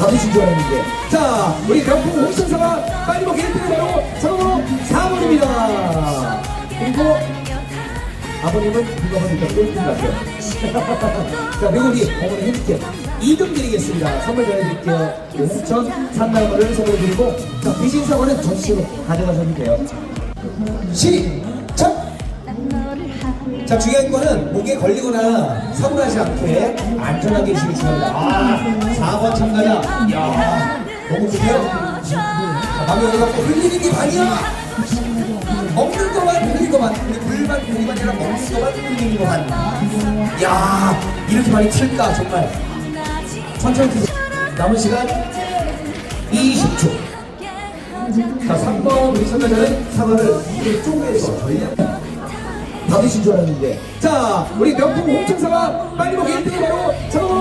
받으신 줄 알았는데. 자, 우리 명품 홍천사가 빨리 먹기 1등은 바로 상호 4번입니다. 그리고 아버님은 누가 보니까 꼴등 같아요. 자, 그리고 우리 어머니 해줄게. 2등 드리겠습니다. 선물 전해드릴게요. 그 홍천 산나물을 선물 드리고, 자, 비신 사과는 전시로 가져가셔도 돼요. 시작! 자, 중요한 거는 목에 걸리거나 사고나지 않게 안전하게 계시기 중요합니다. 아, 4번 참가자. 야 너무 좋네요. 자, 남이 여기 갖고 흘리는 게 반이야. 먹는 거만 흘리는 거만. 근데 물만 흘리는 게 아니라 먹는 거만 흘리는 거만. 야 이렇게 많이 틀까, 정말. 천천히 드세요. 남은 시간 20초. 자, 3번 우리 참가자는 사과를 이렇게 쪼개서 전략. 받으신 줄 알았는데. 자, 우리 명품 홍천사가 빨리 먹기 1등이 바로 4번입니다.